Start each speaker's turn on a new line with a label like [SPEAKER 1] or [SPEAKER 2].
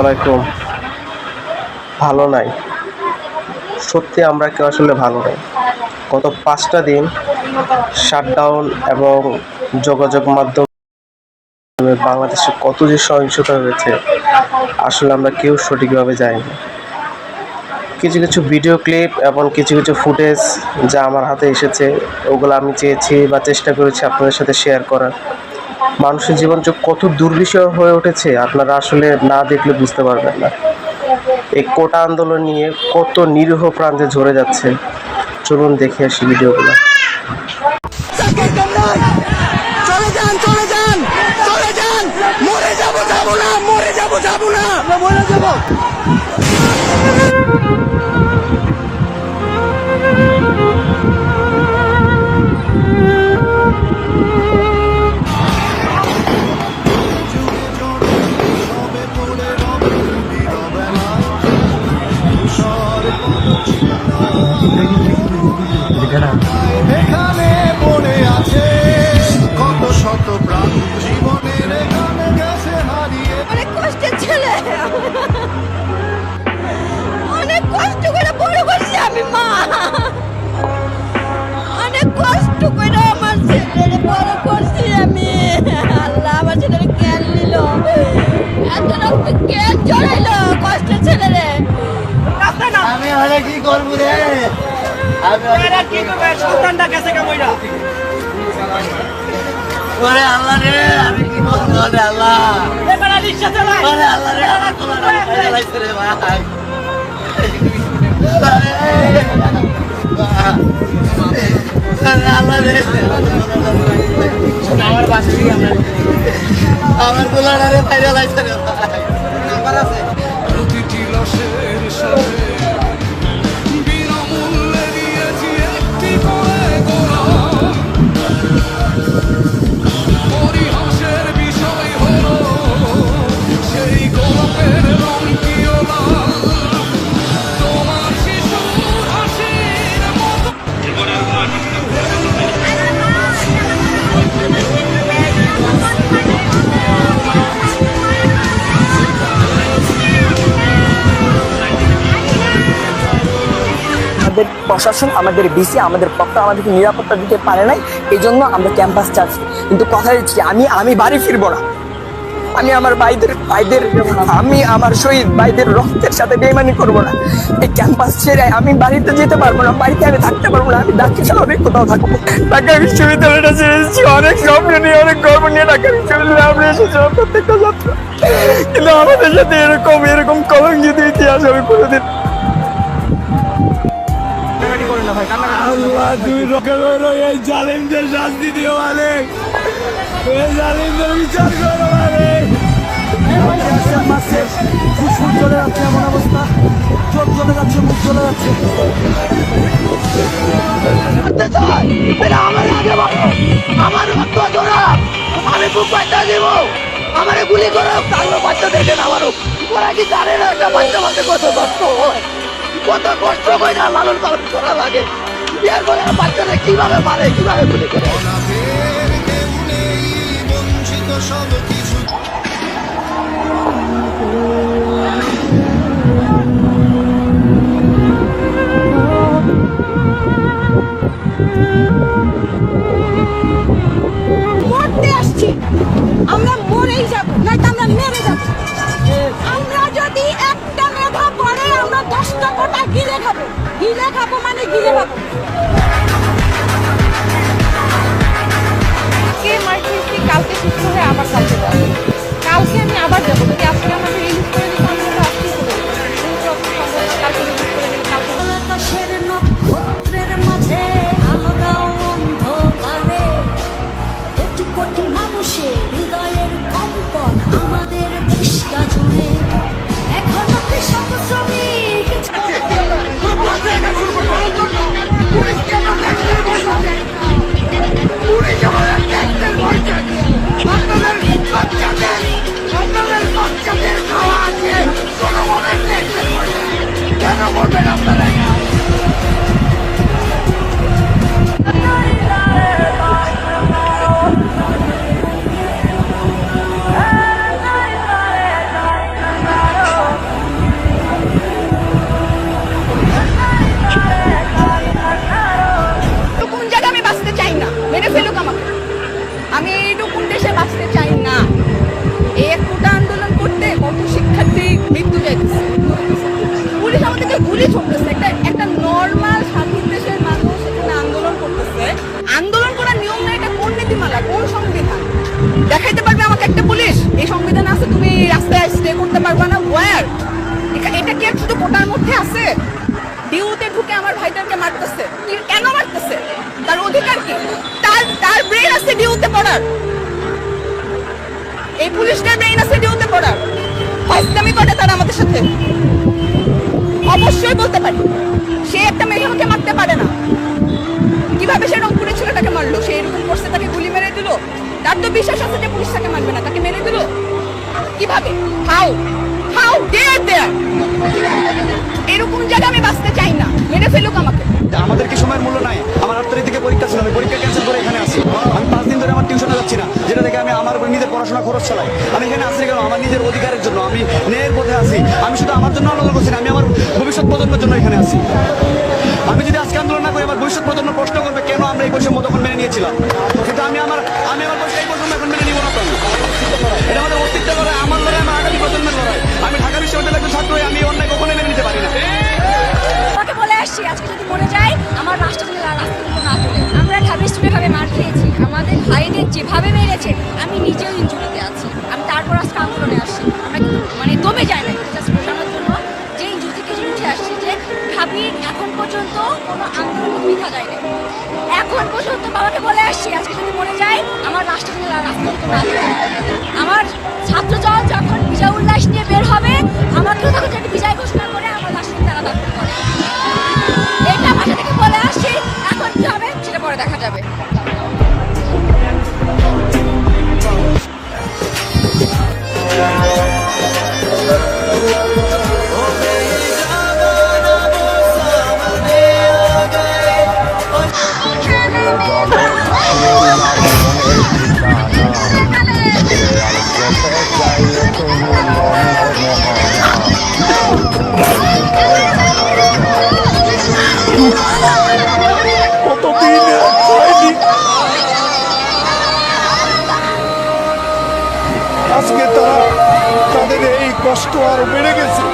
[SPEAKER 1] আলাইকুম ভালো নাই। সত্যি আমরা কেউ আসলে ভালো নাই। গত পাঁচটা দিন শাটডাউন এবং যোগাযোগ মাধ্যম বাংলাদেশে কত যে সহিংসতা হয়েছে, আসলে আমরা কেউ সঠিকভাবে জানি না কিছু কিছু ভিডিও ক্লিপ এবং কিছু কিছু ফুটেজ যা আমার হাতে এসেছে, ওগুলো আমি চেয়েছি বা চেষ্টা করেছি আপনাদের সাথে শেয়ার করার। মানুষের জীবন যে কত দুর্বিষহ হয়ে উঠেছে, আপনারা আসলে না দেখলে বুঝতে পারবেন না। এই কোটা আন্দোলন নিয়ে কত নিরীহ প্রাণ যে ঝরে যাচ্ছে। চলুন দেখে আসি ভিডিওগুলো।
[SPEAKER 2] যাব না, মরে যাব যাব না। যাব।
[SPEAKER 3] এখানে
[SPEAKER 4] অনেক ছেলে। অনেক কষ্ট করে বড় করছি আমি, মা। অনেক কষ্ট করে আমার ছেলের বড় করছি আমি। আল্লাহ আমার ছেলের জ্ঞান নিল। এত রক্ত জড়াইলো কষ্টের ছেলেরে।
[SPEAKER 2] আমি হলে কি করব রে? আমি হলে কি করব? সন্তানটা গেছে কেমন ওরে আল্লাহ রে আমি কি করব রে আল্লাহ? ওরে আল্লাহ রে আমার তোমার রে ভাই। ওরে আমার বাসি আমার গোলাটা রে ফেলে লাইছে রে ভাই। নাম্বার আছে?
[SPEAKER 3] প্রতিটি লসের সাথে
[SPEAKER 5] প্রশাসন, আমাদের বিসি আমাদের পক্ষ আমাদেরকে নিরাপত্তা দিতে পারে নাই এই জন্য আমরা ক্যাম্পাস ছাড়ছি কিন্তু কথা দিচ্ছি, আমি আমি বাড়ি ফিরবো না। আমি আমার ভাইদের ভাইদের, আমি আমার শহীদ ভাইদের রক্তের সাথে বেমানি করব না। এই ক্যাম্পাস ছেড়ে আমি বাড়িতে যেতে পারব না, বাড়িতে আমি থাকতে পারব না, আমি ঢাকা অনেক কোথাও থাকব। ঢাকা বিশ্ববিদ্যালয়টা ছেড়ে এসেছি অনেক স্বপ্ন নিয়ে, অনেক গর্ব নিয়ে ঢাকা বিশ্ববিদ্যালয়ে আমরা এসেছিলাম প্রত্যেকটা ছাত্র কিন্তু আমাদের সাথে এরকম এরকম কলঙ্কিত ইতিহাস আমি কোনোদিন
[SPEAKER 3] আল্লাহ তুই রক্ষা করো এই জালিমদের শাস্তি দিও মালিক এই জালিমদের বিচার করো মালিক
[SPEAKER 2] চলে যাচ্ছে এমন অবস্থা চোখ চলে যাচ্ছে চলে যাচ্ছে আমার রক্ত জোড়া আমি বুক বাচ্চা আমার গুলি আমারও। ওরা কি জানে না একটা বাচ্চা মাঝে কত কষ্ট হয় কত কষ্ট হয় না লালন পালন করা লাগে। বিয়ার করে বাচ্চারা কীভাবে মারে, কীভাবে গুলি করে?
[SPEAKER 4] মরতে আসছি। আমরা মরেই যাব, নয়তো আমরা আমরা যদি একটা মেধা পড়ে, আমরা দশটা কোটা গিলে খাব। গিলে খাব মানে গিলে খাব।
[SPEAKER 6] আজকে মার কালকে সুস্থ হয়ে আবার কালকে যাব। কালকে আমি আবার যাব, যদি আজকে আমাকে রিলিজ করে দিত শিক্ষার্থী মৃত্যু যাইতেছে পুলিশ আমাদেরকে গুলি ছুটতেছে একটা
[SPEAKER 4] একটা নর্মাল স্বাধীন দেশের মানুষ এখানে আন্দোলন করতেছে। আন্দোলন করার নিয়ম নাই, এটা কোন নীতিমালা, কোন সংবিধান? দেখাইতে পারবে আমাকে একটা পুলিশ? এই সংবিধান আছে, তুমি রাস্তায় স্টে করতে পারবে
[SPEAKER 6] না ওয়ার এটা কি শুধু কোটার
[SPEAKER 4] মধ্যে আছে? ডিউতে ঢুকে আমার ভাইটারকে মারতেছে। কেন মারতেছে? তার অধিকার কি? তার তার ব্রেন আছে ডিউতে পড়ার। এই পুলিশটার ব্রেন আছে ডিউতে পড়ার। ফাইজলামি করে তারা আমাদের সাথে। অবশ্যই বলতে পারি। সে একটা মেধাকে মারতে পারে না। কীভাবে সে রংপুরের ছেলেটাকে মারলো? সে এরকম করছে, তাকে গুলি মেরে দিল। তার তো বিশ্বাস আছে যে পুলিশ তাকে মারবে না, তাকে মেরে দিল। কীভাবে? হাউ হাউ ডেয়ার দেয়ার এরকম জায়গা আমি বাঁচতে চাই না। মেরে ফেলুক আমাকে।
[SPEAKER 7] আমাদের কি সময়ের মূল্য নাই? আমার আট তারিখ থেকে পরীক্ষা ছিল, আমি পরীক্ষা ক্যান্সেল করে এখানে আসি। আমি পাঁচ দিন ধরে আমার টিউশনে যাচ্ছি না। যেটা থেকে আমি আমার পড়াশোনা খরচ চালাই। আমি এখানে আসি কেন আমার নিজের অধিকারের জন্য। আমি ন্যায়ের পথে আছি। আমি শুধু আমার জন্য আন্দোলন করছি আমি আমার ভবিষ্যৎ প্রজন্মের জন্য এখানে আছি। আমি যদি আজকে আন্দোলন না করি, আমার ভবিষ্যৎ প্রজন্ম প্রশ্ন করবে, কেন আমরা এই বৈষম্য তখন মেনে নিয়েছিলাম? কিন্তু আমি আমার আমি আমার এই বৈষম্য এখন মেনে নিব না এটা আমাদের অস্তিত্বের লড়াই, আমার লড়াই, আমার আগামী প্রজন্মের লড়াই। আমি ঢাকা বিশ্ববিদ্যালয়ের একজন ছাত্র আমি অন্যায় কখনোই মেনে নিতে পারি না।
[SPEAKER 8] আজকে যদি আমার রাষ্ট্র যদি রাস্তা থেকে না তুলে আমরা ঢাবি ভাবে মার খেয়েছি। আমাদের ভাইদের যেভাবে মেরেছে, আমি নিজেও ইঞ্জুরিতে আছি। আমি তারপর আজকে আন্দোলনে আসছি। আমরা মানে দমে যায় না জাস্ট বোঝানোর জন্য যে ইঞ্জুরি থেকে উঠে আসছি যে ঢাবি এখন পর্যন্ত কোনো আন্দোলন মিথা যায় না এখন পর্যন্ত বাবাকে বলে আসছি, আজকে যদি মরে যাই, আমার রাষ্ট্র না আমার ছাত্র দল যখন বিজয় উল্লাস নিয়ে বের হবে আমার আমাকেও তখন যদি বিজয় ঘোষণা যাবে
[SPEAKER 3] কষ্ট আরও বেড়ে গেছে।